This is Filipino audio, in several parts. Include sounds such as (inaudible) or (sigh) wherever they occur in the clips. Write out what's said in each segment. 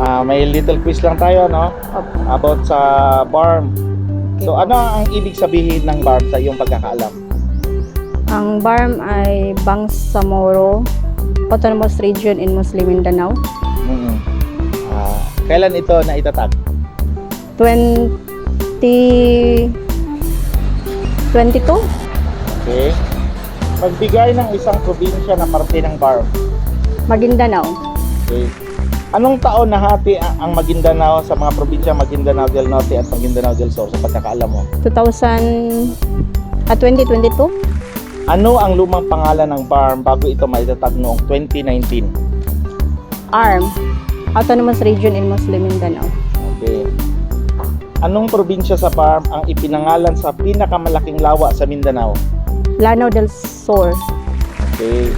Ah, may little quiz lang tayo, no? About sa BARM. So, ano ang ibig sabihin ng BARM sa iyong pagkakaalam? Ang BARM ay Bangsamoro Autonomous Region in Muslim Mindanao. Mm. Ah, kailan ito na itatag? 20... 22? Okay. Magbigay ng isang probinsya na parte ng BARM. Maguindanao. Okay. Anong taon nahati ang ang Maguindanao sa mga probinsya Maguindanao del Norte at Maguindanao del Sur sa pagkakaalam mo? 2000... Ah, 2022? Ano ang lumang pangalan ng BARM bago ito maitatag noong 2019? ARM. Autonomous Region in Muslim Mindanao. Okay. Anong probinsya sa BARM ang ipinangalan sa pinakamalaking lawa sa Mindanao? Lanao del Sur. Okay.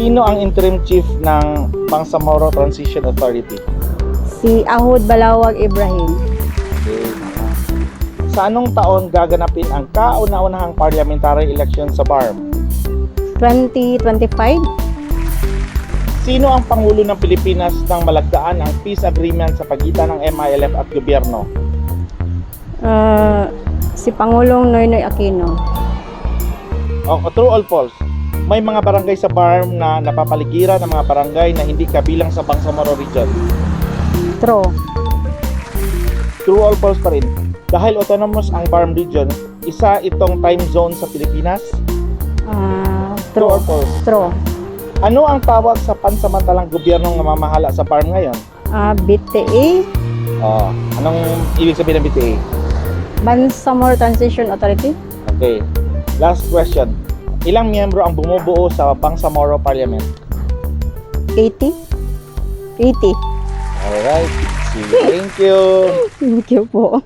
Sino ang interim chief ng Bangsamoro Transition Authority? Si Ahud Balawag Ibrahim. Okay. Sa anong taon gaganapin ang kauna-unahang parliamentary election sa BARM? 2025? Sino ang Pangulo ng Pilipinas nang malagdaan ang peace agreement sa pagitan ng MILF at gobyerno? Uh, si Pangulong Noynoy Aquino. O, true or false? May mga barangay sa BARM na napapaligiran ng mga barangay na hindi kabilang sa Bangsamoro region. True. True or false pa rin? Dahil autonomous ang BARM region, isa itong time zone sa Pilipinas. Ah, True or true. false? True. Ano ang tawag sa pansamantalang gobyernong namamahala sa BARM ngayon? Ah, BTA, Oh, anong ibig sabihin ng BTA? Bangsamoro Transition Authority. Okay. Last question. Ilang miyembro ang bumubuo sa Bangsamoro Parliament? 80? 80. Alright. Sige, thank you. (laughs) Thank you po.